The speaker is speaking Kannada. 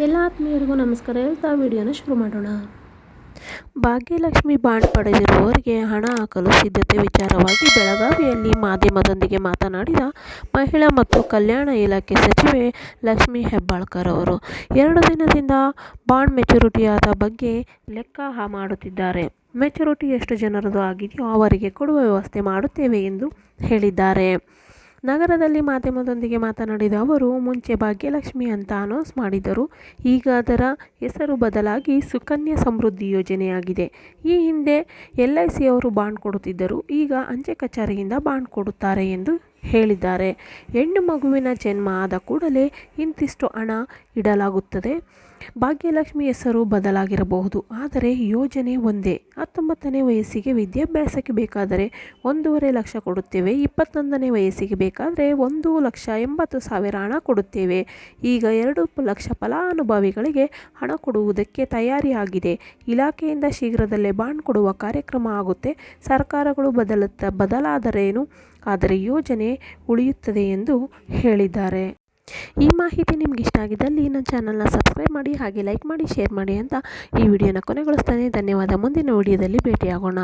ಎಲ್ಲ ಆತ್ಮೀಯರಿಗೂ ನಮಸ್ಕಾರ. ಹೇಳ್ತಾ ವಿಡಿಯೋನ ಶುರು ಮಾಡೋಣ. ಭಾಗ್ಯಲಕ್ಷ್ಮಿ ಬಾಂಡ್ ಪಡೆದಿರುವವರಿಗೆ ಹಣ ಹಾಕಲು ಸಿದ್ಧತೆ ವಿಚಾರವಾಗಿ ಬೆಳಗಾವಿಯಲ್ಲಿ ಮಾಧ್ಯಮದೊಂದಿಗೆ ಮಾತನಾಡಿದ ಮಹಿಳಾ ಮತ್ತು ಕಲ್ಯಾಣ ಇಲಾಖೆ ಸಚಿವೆ ಲಕ್ಷ್ಮಿ ಹೆಬ್ಬಾಳ್ಕರ್ ಅವರು, ಎರಡು ದಿನದಿಂದ ಬಾಂಡ್ ಮೆಚುರಿಟಿಯಾದ ಬಗ್ಗೆ ಲೆಕ್ಕ ಮಾಡುತ್ತಿದ್ದಾರೆ. ಮೆಚುರಿಟಿ ಎಷ್ಟು ಜನರದು ಆಗಿದೆಯೋ ಅವರಿಗೆ ಕೊಡುವ ವ್ಯವಸ್ಥೆ ಮಾಡುತ್ತೇವೆ ಎಂದು ಹೇಳಿದ್ದಾರೆ. ನಗರದಲ್ಲಿ ಮಾಧ್ಯಮದೊಂದಿಗೆ ಮಾತನಾಡಿದ ಅವರು, ಮುಂಚೆ ಭಾಗ್ಯಲಕ್ಷ್ಮಿ ಅಂತ ಅನೌನ್ಸ್ ಮಾಡಿದರು ಈಗ ಅದರ ಹೆಸರು ಬದಲಾಗಿ ಸುಕನ್ಯಾ ಸಮೃದ್ಧಿ ಯೋಜನೆಯಾಗಿದೆ. ಈ ಹಿಂದೆ ಎಲ್ ಐ ಸಿಯವರು ಬಾಂಡ್ ಕೊಡುತ್ತಿದ್ದರು. ಈಗ ಅಂಚೆ ಕಚೇರಿಯಿಂದ ಬಾಂಡ್ ಕೊಡುತ್ತಾರೆ ಎಂದು ಹೇಳಿದ್ದಾರೆ. ಹೆಣ್ಣು ಮಗುವಿನ ಜನ್ಮ ಆದ ಕೂಡಲೇ ಇಂತಿಷ್ಟು ಹಣ ಇಡಲಾಗುತ್ತದೆ. ಭಾಗ್ಯಲಕ್ಷ್ಮಿ ಹೆಸರು ಬದಲಾಗಿರಬಹುದು. ಆದರೆ ಯೋಜನೆ ಒಂದೇ. ಹತ್ತೊಂಬತ್ತನೇ ವಯಸ್ಸಿಗೆ ವಿದ್ಯಾಭ್ಯಾಸಕ್ಕೆ ಬೇಕಾದರೆ ಒಂದೂವರೆ ಲಕ್ಷ ಕೊಡುತ್ತೇವೆ. ಇಪ್ಪತ್ತೊಂದನೇ ವಯಸ್ಸಿಗೆ ಬೇಕಾದರೆ ಒಂದು ಲಕ್ಷ ಎಂಬತ್ತು ಸಾವಿರ ಹಣ ಕೊಡುತ್ತೇವೆ. ಈಗ ಎರಡು ಲಕ್ಷ ಫಲಾನುಭವಿಗಳಿಗೆ ಹಣ ಕೊಡುವುದಕ್ಕೆ ತಯಾರಿಯಾಗಿದೆ. ಇಲಾಖೆಯಿಂದ ಶೀಘ್ರದಲ್ಲೇ ಬಾಂಡ್ ಕೊಡುವ ಕಾರ್ಯಕ್ರಮ ಆಗುತ್ತೆ. ಸರ್ಕಾರಗಳು ಬದಲುತ್ತ ಬದಲಾದರೇನು? ಆದರೆ ಯೋಜನೆ ಉಳಿಯುತ್ತದೆ ಎಂದು ಹೇಳಿದ್ದಾರೆ. ಈ ಮಾಹಿತಿ ನಿಮ್ಗೆ ಇಷ್ಟ ಆಗಿದ್ದಲ್ಲಿ ನನ್ನ ಚಾನಲ್ನ ಸಬ್ಸ್ಕ್ರೈಬ್ ಮಾಡಿ ಹಾಗೆ ಲೈಕ್ ಮಾಡಿ, ಶೇರ್ ಮಾಡಿ ಅಂತ ಈ ವಿಡಿಯೋನ ಕೊನೆಗೊಳಿಸ್ತಾನೆ. ಧನ್ಯವಾದ. ಮುಂದಿನ ವಿಡಿಯೋದಲ್ಲಿ ಭೇಟಿಯಾಗೋಣ.